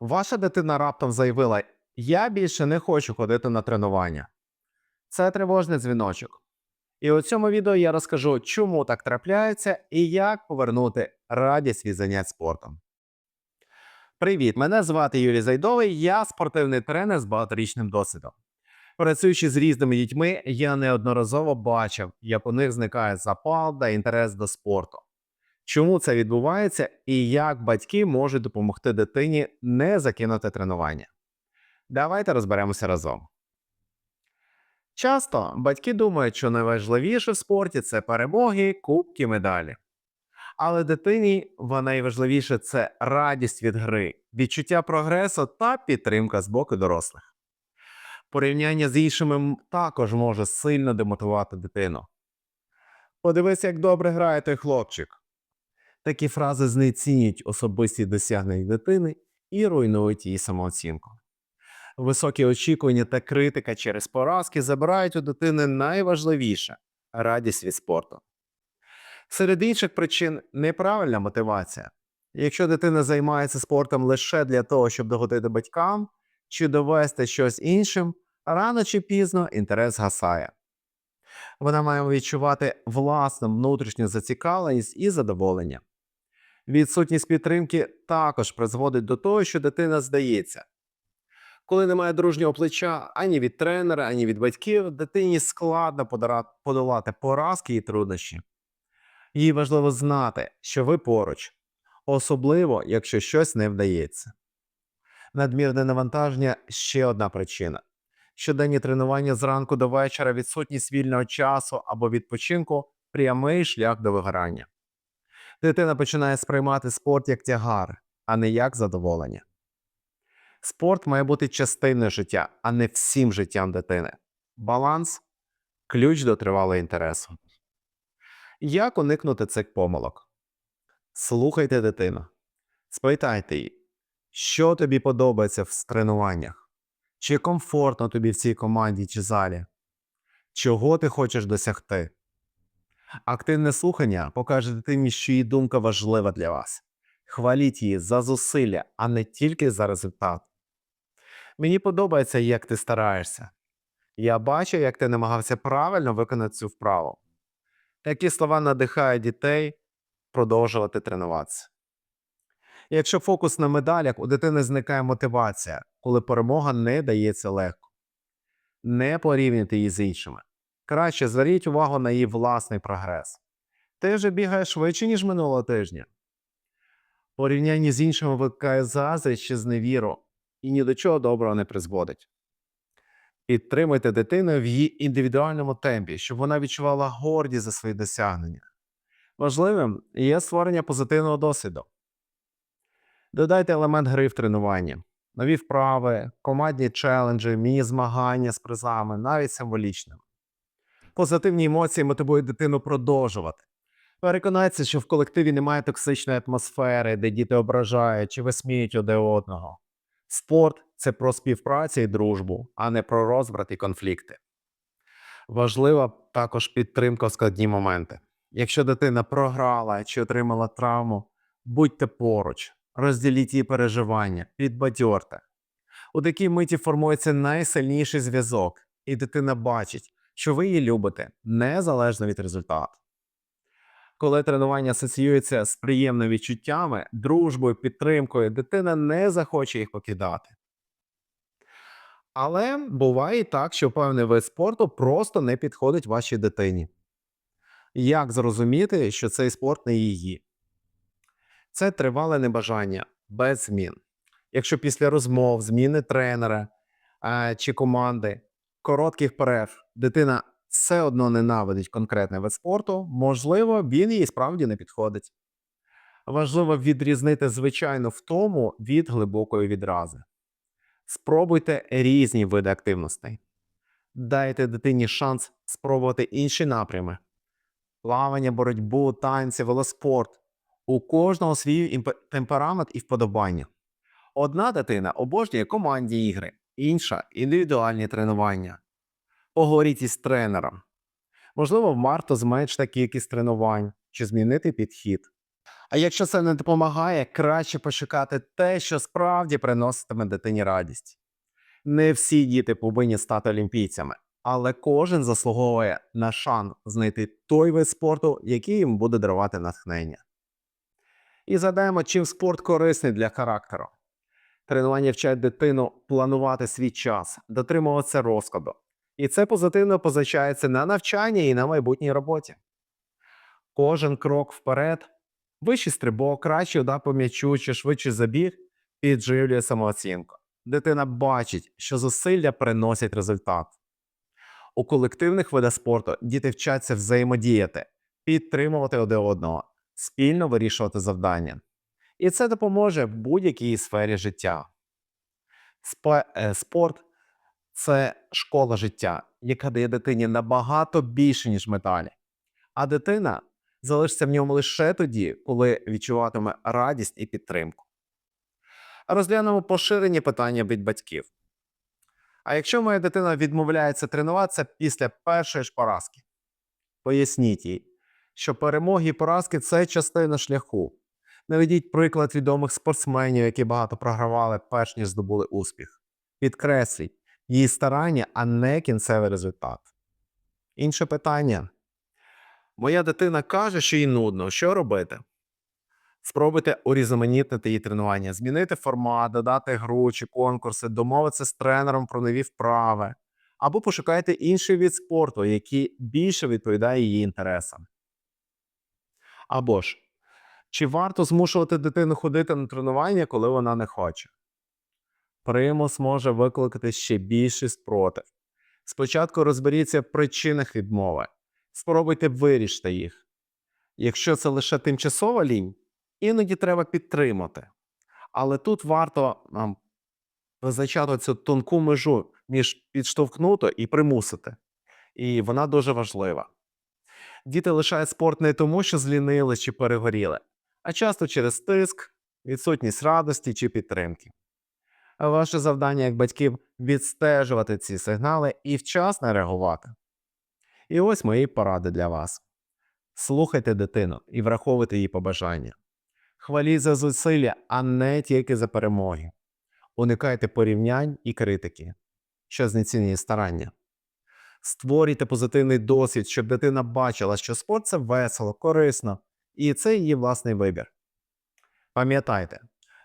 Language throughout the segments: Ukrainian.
Ваша дитина раптом заявила: Я більше не хочу ходити на тренування. Це тривожний дзвіночок. І у цьому відео я розкажу, чому так трапляється і як повернути радість від занять спортом. Привіт! Мене звати Юрій Зайдовий, я спортивний тренер з багаторічним досвідом. Працюючи з різними дітьми, я неодноразово бачив, як у них зникає запал та інтерес до спорту. Чому це відбувається і як батьки можуть допомогти дитині не закинути тренування? Давайте розберемося разом. Часто батьки думають, що найважливіше в спорті це перемоги, кубки, медалі. Але дитині найважливіше це радість від гри, відчуття прогресу та підтримка з боку дорослих. Порівняння з іншими також може сильно демотивувати дитину. Подивись, як добре грає той хлопчик. Такі фрази знецінюють особисті досягнення дитини і руйнують її самооцінку. Високі очікування та критика через поразки забирають у дитини найважливіше радість від спорту. Серед інших причин неправильна мотивація. Якщо дитина займається спортом лише для того, щоб догодити батькам чи довести щось іншим, рано чи пізно інтерес гасає. Вона має відчувати власну внутрішню зацікавленість і задоволення. Відсутність підтримки також призводить до того, що дитина здається. Коли немає дружнього плеча ані від тренера, ані від батьків, дитині складно подолати поразки і труднощі. Їй важливо знати, що ви поруч, особливо якщо щось не вдається. Надмірне навантаження ще одна причина. Щоденні тренування зранку до вечора, відсутність вільного часу або відпочинку прямий шлях до вигорання. Дитина починає сприймати спорт як тягар, а не як задоволення. Спорт має бути частиною життя, а не всім життям дитини. Баланс ключ до тривалого інтересу. Як уникнути цих помилок? Слухайте дитину. Спитайте її, що тобі подобається в тренуваннях? Чи комфортно тобі в цій команді чи залі? Чого ти хочеш досягти? Активне слухання покаже дитині, що її думка важлива для вас. Хваліть її за зусилля, а не тільки за результат. Мені подобається, як ти стараєшся. Я бачу, як ти намагався правильно виконати цю вправу. Такі слова надихають дітей продовжувати тренуватися. Якщо фокус на медалях, у дитини зникає мотивація, коли перемога не дається легко. Не порівнюйте її з іншими. Краще зверніть увагу на її власний прогрес. Ти вже бігаєш швидше, ніж минулого тижня. Порівняння з іншими викликає заздрість чи зневіру і ні до чого доброго не призводить. Підтримуйте дитину в її індивідуальному темпі, щоб вона відчувала гордість за свої досягнення. Важливим є створення позитивного досвіду. Додайте елемент гри в тренуванні, нові вправи, командні челенджі, міні-змагання з призами, навіть символічним. Позитивні емоції мотивують дитину продовжувати. Переконайтеся, що в колективі немає токсичної атмосфери, де діти ображають чи висміють одне одного. Спорт це про співпрацю і дружбу, а не про розбрат і конфлікти. Важлива також підтримка в складні моменти. Якщо дитина програла чи отримала травму, будьте поруч, розділіть її переживання, підбадьорте. У такій миті формується найсильніший зв'язок, і дитина бачить, що ви її любите незалежно від результату. Коли тренування асоціюється з приємними відчуттями, дружбою, підтримкою, дитина не захоче їх покидати. Але буває і так, що певний вид спорту просто не підходить вашій дитині. Як зрозуміти, що цей спорт не її? Це тривале небажання без змін. Якщо після розмов, зміни тренера е, чи команди, коротких перерв дитина все одно ненавидить конкретний вид спорту, можливо, він їй справді не підходить. Важливо відрізнити звичайну втому від глибокої відрази. Спробуйте різні види активностей. Дайте дитині шанс спробувати інші напрями: плавання, боротьбу, танці, велоспорт. У кожного свій темперамент і вподобання. Одна дитина обожнює командні ігри, інша індивідуальні тренування. Поговоріть із тренером. Можливо, варто зменшити кількість тренувань чи змінити підхід. А якщо це не допомагає, краще пошукати те, що справді приноситиме дитині радість. Не всі діти повинні стати олімпійцями, але кожен заслуговує на шанс знайти той вид спорту, який їм буде дарувати натхнення. І згадаємо, чим спорт корисний для характеру. Тренування вчать дитину планувати свій час, дотримуватися розкладу. І це позитивно позначається на навчанні і на майбутній роботі. Кожен крок вперед, вищий стрибок, кращий удар по м'ячу чи швидший забіг підживлює самооцінку. Дитина бачить, що зусилля приносять результат. У колективних видах спорту діти вчаться взаємодіяти, підтримувати один одного, спільно вирішувати завдання. І це допоможе в будь-якій сфері життя. Е, Спорт це школа життя, яка дає дитині набагато більше, ніж медалі. А дитина залишиться в ньому лише тоді, коли відчуватиме радість і підтримку. Розглянемо поширені питання від батьків. А якщо моя дитина відмовляється тренуватися після першої ж поразки, поясніть їй, що перемоги і поразки це частина шляху. Наведіть приклад відомих спортсменів, які багато програвали, перш ніж здобули успіх. Підкресліть її старання, а не кінцевий результат. Інше питання. Моя дитина каже, що їй нудно. Що робити? Спробуйте урізноманітнити її тренування, змінити формат, додати гру чи конкурси, домовитися з тренером про нові вправи, або пошукайте інший від спорту, який більше відповідає її інтересам. Або ж, чи варто змушувати дитину ходити на тренування, коли вона не хоче? Примус може викликати ще більший спротив. Спочатку розберіться в причинах відмови, спробуйте вирішити їх. Якщо це лише тимчасова лінь, іноді треба підтримати. Але тут варто нам визначати цю тонку межу між підштовхнути і примусити. І вона дуже важлива. Діти лишають спорт не тому, що злінили чи перегоріли, а часто через тиск, відсутність радості чи підтримки. Ваше завдання як батьків відстежувати ці сигнали і вчасно реагувати. І ось мої поради для вас. Слухайте дитину і враховуйте її побажання. Хваліть за зусилля, а не тільки за перемоги. Уникайте порівнянь і критики, що знецінює старання. Створюйте позитивний досвід, щоб дитина бачила, що спорт це весело, корисно, і це її власний вибір. Пам'ятайте,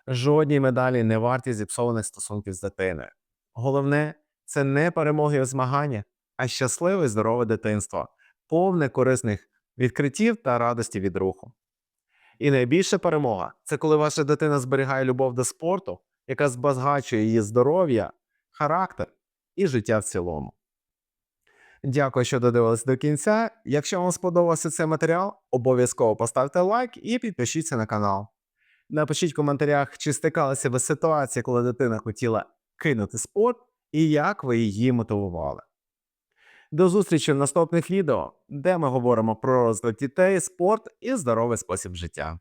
жодні медалі не варті зіпсованих стосунків з дитиною. Головне це не перемоги у змаганнях, а щасливе і здорове дитинство, повне корисних відкриттів та радості від руху. І найбільша перемога це коли ваша дитина зберігає любов до спорту, яка збагачує її здоров'я, характер і життя в цілому. Дякую, що додивились до кінця. Якщо вам сподобався цей матеріал, обов'язково поставте лайк і підпишіться на канал. Напишіть в коментарях, чи стикалися ви з ситуацією, коли дитина хотіла кинути спорт, і як ви її мотивували. До зустрічі в наступних відео, де ми говоримо про розвиток дітей, спорт і здоровий спосіб життя.